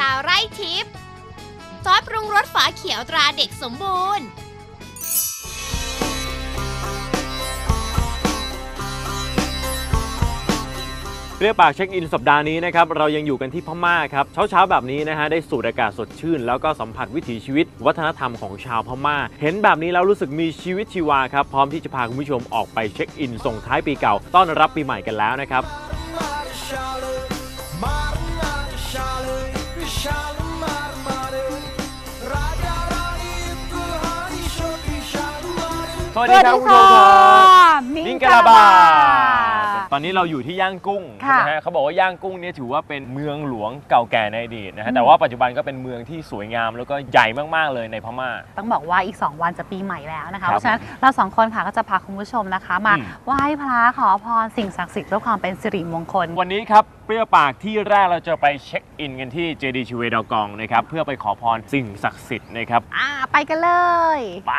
ตาไร่ทิพย์ซอสปรุงรสฝาเขียวตราเด็กสมบูรณ์ เรียกปากเช็คอินสัปดาห์นี้นะครับเรายังอยู่กันที่พม่าครับเช้าเช้าๆแบบนี้นะฮะได้สูดอากาศสดชื่น แล้วก็สัมผัสวิถีชีวิต วัฒนธรรมของชาวพม่า เห็นแบบนี้แล้วรู้สึกมีชีวิตชีวาครับพร้อมที่จะพาคุณผู้ชมออกไปเช็คอินส่งท้ายปีเก่าต้อนรับปีใหม่กันแล้วนะครับ สวัสดีครับคุณผู้ชมครับมิงกะลาบาต อนนี้เราอยู่ที่ย่างกุ้งใช่ค่ะไหมฮะเขาบอกว่าย่างกุ้งเนี่ยถือว่าเป็นเมืองหลวงเก่าแก่ในอดีตนะฮะแต่ว่าปัจจุบันก็เป็นเมืองที่สวยงามแล้วก็ใหญ่มากๆเลยในพม่า ต้องบอกว่าอีก 2 วันจะปีใหม่แล้วนะครัคะ บเพราะฉะนั้นเราสองคนค่ะก็จะพาคุณผู้ชมนะคะ มาอืม ไหว้พระขอพรสิ่งศักดิ์สิทธิ์เพื่อความเป็นสิริมงคล วันนี้ครับเปรี้ยวปากที่แรกเราจะไปเช็คอินกันที่เจดีย์ชเวดากองนะครับเพื่อไปขอพรสิ่งศักดิ์สิทธิ์นะครับอ่าไปกันเลย ไป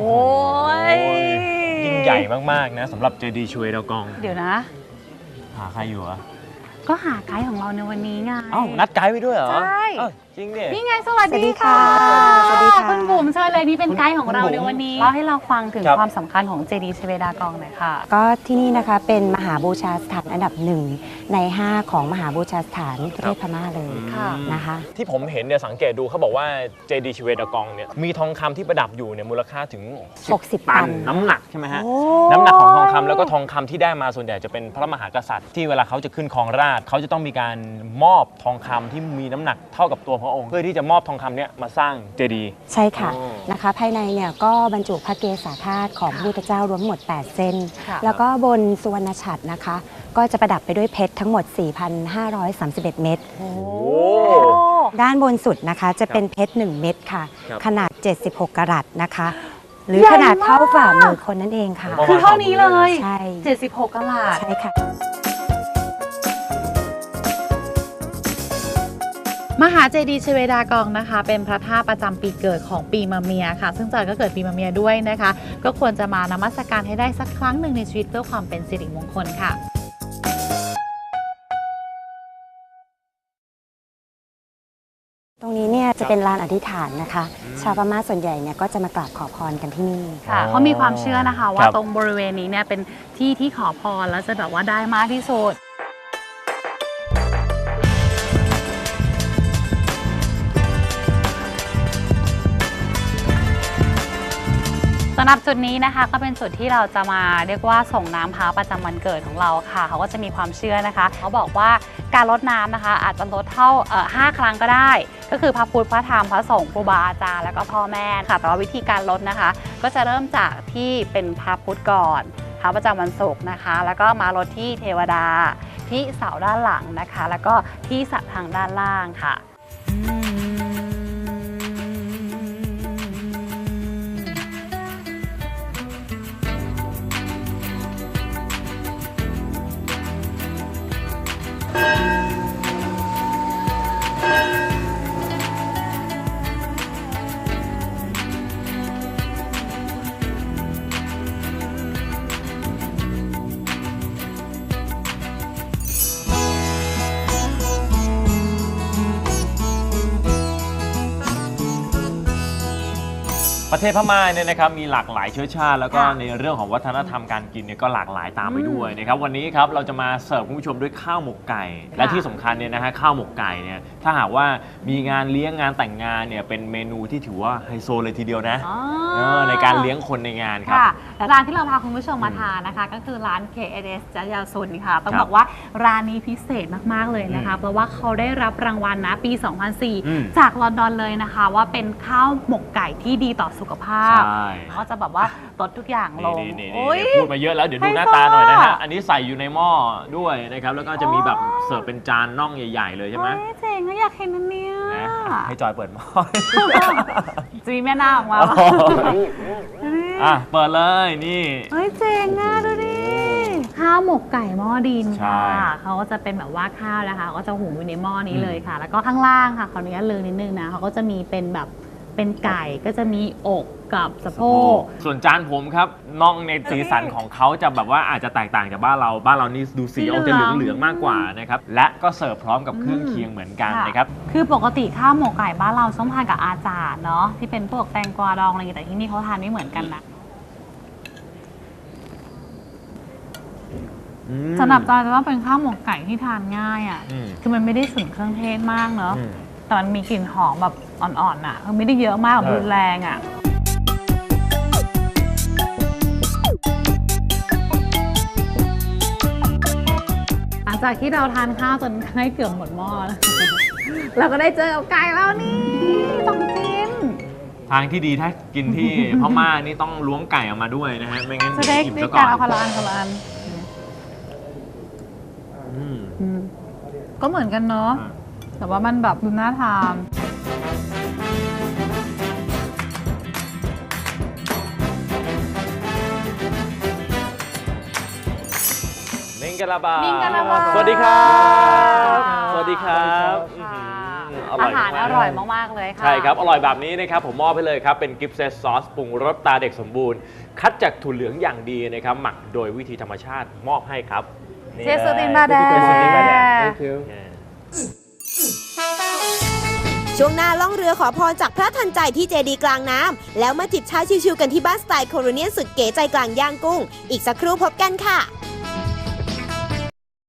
โอ้ยยิ่งใหญ่มากๆนะสำหรับเจดีย์ชเวดากอง เดี๋ยวนะ หาใครอยู่อะก็หาไกด์ของเราในวันนี้ไง เอ้านัดไกด์ไว้ด้วยเหรอใช่ เอ้า จริงดิ นี่ไงสวัสดีค่ะสวัสดีค่ะ คุณบุ๋มเชิญเลยนี่เป็นไกด์ของเราคุณบุ๋มในวันนี้เล่าให้เราฟังถึงครับความสำคัญของเจดีย์ชเวดากองหน่อยค่ะ ก็ที่นี่นะคะเป็นมหาบูชาสถานอันดับหนึ่งใน 5 ของมหาบูชาสถานประเทศพม่าเลยค่ะ นะคะ ที่ผมเห็นเนี่ยสังเกตดูเขาบอกว่าเจดีย์ชเวดากองเนี่ยมีทองคำที่ประดับอยู่เนี่ยมูลค่าถึง60ตัตันน น้ำหนักใช่ไหมฮะโอ้น้ำหนักของทองคำแล้วก็ทองคำที่ได้มาส่วนใหญ่จะเป็นพระมหากษัตริย์ที่เวลาเขาจะขึ้นครองราชย์เขาจะต้องมีการมอบทองคำที่มีน้ำหนักเท่ากับตัวพระองค์ เพื่อที่จะมอบทองคำเนี่ยมาสร้างเจดีย์ ใช่ค่ะอ๋อนะคะ ภายในเนี่ยก็บรรจุพระเกศาธาตุของพระพุทธเจ้ารวมทั้งหมด 8 เส้น ค่ะ แล้วก็บนสุวรรณฉัตรนะคะ ก็จะประดับไปด้วยเพชรทั้งหมด 4,531 เม็ดโอ้ด้านบนสุดนะคะจะเป็นเพชร 1 เม็ดค่ะ ครับ ขนาด 76กรัตนะคะ หรือใหญ่ขนาดเท่ามากฝ่ามือคนนั่นเองค่ะประมาณคือเท่านี้เลย ใช่ 76กะลัด ใช่ค่ะ มหาเจดีย์ชเวดากองนะคะ เป็นพระธาตุประจำปีเกิดของปีมะเมียค่ะ ซึ่งจอยก็เกิดปีมะเมียด้วยนะคะ ก็ควรจะมานมัสการให้ได้สักครั้งหนึ่งในชีวิตเพื่อความเป็นสิริมงคลค่ะตรงนี้เนี่ยจะเป็นลานอธิษฐานนะคะ ชาวพม่าส่วนใหญ่เนี่ยก็จะมากราบขอพรกันที่นี่ค่ะอ๋อเขามีความเชื่อนะคะ ว่าครับตรงบริเวณนี้เนี่ยเป็นที่ที่ขอพรแล้วจะแบบว่าได้มากที่สุด สำหรับจุดนี้นะคะก็เป็นจุดที่เราจะมาเรียกว่าส่งน้ำพระประจำวันเกิดของเราค่ะ เขาก็จะมีความเชื่อนะคะ เขาบอกว่าการลดน้ำนะคะ อาจจะลดเท่าห้าครั้งก็ได้ ก็คือพระพุทธพระธรรมพระสงฆ์ครูบาอาจารย์แล้วก็พ่อแม่ค่ะ แต่ว่าวิธีการลดนะคะ ก็จะเริ่มจากที่เป็นพระพุทธก่อนพระประจำวันศุกร์นะคะ แล้วก็มาลดที่เทวดาที่เสาด้านหลังนะคะ แล้วก็ที่สัตว์ทางด้านล่างค่ะ ประเทศพม่าเนี่ยนะครับมีหลากหลายเชื้อชาติแล้วก็ค่ะในเรื่องของวัฒนธรรมการกินเนี่ยก็หลากหลายตามไปด้วยนะครับวันนี้ครับเราจะมาเสิร์ฟคุณผู้ชมด้วยข้าวหมกไก่ และที่สำคัญเนี่ยนะฮะข้าวหมกไก่เนี่ยถ้าหากว่ามีงานเลี้ยงงานแต่งงานเนี่ยเป็นเมนูที่ถือว่าไฮโซเลยทีเดียวนะอ๋อ เออในการเลี้ยงคนในงานครับ ค่ะและร้านที่เราพาคุณผู้ชมมาทานนะคะ ก็คือร้าน KNS จัยาซุนค่ะ ต้องบอกว่าร้านนี้พิเศษมาก ๆ เลยนะคะ เพราะว่าเขาได้รับรางวัลนะปีอืม2004 จากลอนดอนเลยนะคะ ว่าเป็นข้าวหมกไก่ที่ดีต่อสุขภาพใช่เขาจะแบบว่าลดทุกอย่างลงนี่นี่โอ้ยนี่พูดมาเยอะแล้วเดี๋ยวดูไฮโซหน้าตาหน่อยนะฮะอะอันนี้ใส่อยู่ในหม้อด้วยนะครับแล้วก็จะมีแบบเสิร์ฟเป็นจานน่องใหญ่ๆ เลยใช่ไหมเฮ้ยเจ๋งอะอยากเห็นอันเนี้ยนะให้จอยเปิดหม้อจะมีแม่นาคออกมา อ๋อปะดูดิอะ เปิดเลยนี่ เฮ้ยเจ๋งอะดูดิข้าวหมกไก่หม้อดินใช่ค่ะเขาก็จะเป็นแบบว่าข้าวนะคะ ก็จะหุงอยู่ในหม้อนี้เลยค่ะ แล้วก็ข้างล่างค่ะขออนุญาตเลือกนิดนึงนะเขาก็จะมีเป็นแบบเป็นไก่ก็จะมีอก กับสะโพก ส่วนจานผมครับน่องในสีสันของเขาจะแบบว่าอาจจะแตกต่างจากบ้านเรา บ้านเรานี่ดูสีออกจะเหลืองเหลืองๆมากกว่านะครับ และก็เสิร์ฟพร้อมกับเครื่องเคียงเหมือนกันนะครับ คือปกติข้าวหมกไก่บ้านเราต้องทานกับอาจารย์เนาะที่เป็นพวกแตงกวาดองอะไรอย่างเงี้ยแต่ที่นี่เขาทานไม่เหมือนกันนะอืมสำหรับจอยจะว่าเป็นข้าวหมกไก่ที่ทานง่ายอะอืมคือมันไม่ได้ถึงเครื่องเทศมากเนาะอืมแต่มันมีกลิ่นหอมแบบอ่อนๆอะคือไม่ได้เยอะมากแบบเออรุนแรงอะ งจากที่เราทานข้าวจนใกล้เกือบหมดหม้อแล้วเราก็ได้เจอกับไก่แล้วนี่ต้องจิ้มทางที่ดีถ้ากินที่พม่านี่ต้องล้วงไก่ออกมาด้วยนะฮะ ไม่งั้นจะได้อิ่มได้ซะก่กาอรนเอาคนละอันคนละอันอืมอืมก็เหมือนกันเนาะ อ่าแต่ว่ามันแบบดูน่าทาน กะลาบามิงกะลาบาสวัสดีครับสสวัวัสสดีดีคครัรับบอื้อหืออาหารมอกร่อยมากๆเลยค่ะ ใช่ครับ อร่อยแบบนี้นะครับ ผมมอบให้เลยครับ เป็นกิฟต์เซตซอสปรุงรสตาเด็กสมบูรณ์ คัดจากถั่วเหลืองอย่างดีนะครับ หมักโดยวิธีธรรมชาติมอบให้ครับนี่เจสุตินบาแดเจสุตินบาแด Thank you. เนี่ยช่วงหน้าล่องเรือขอพรจากพระทันใจที่เจดีย์กลางน้ำแล้วมาจิบชาชิวๆกันที่บ้านสไตล์โคโรเนียนสุดเก๋ใจกลางย่างกุ้ง อีกสักครู่พบกันค่ะ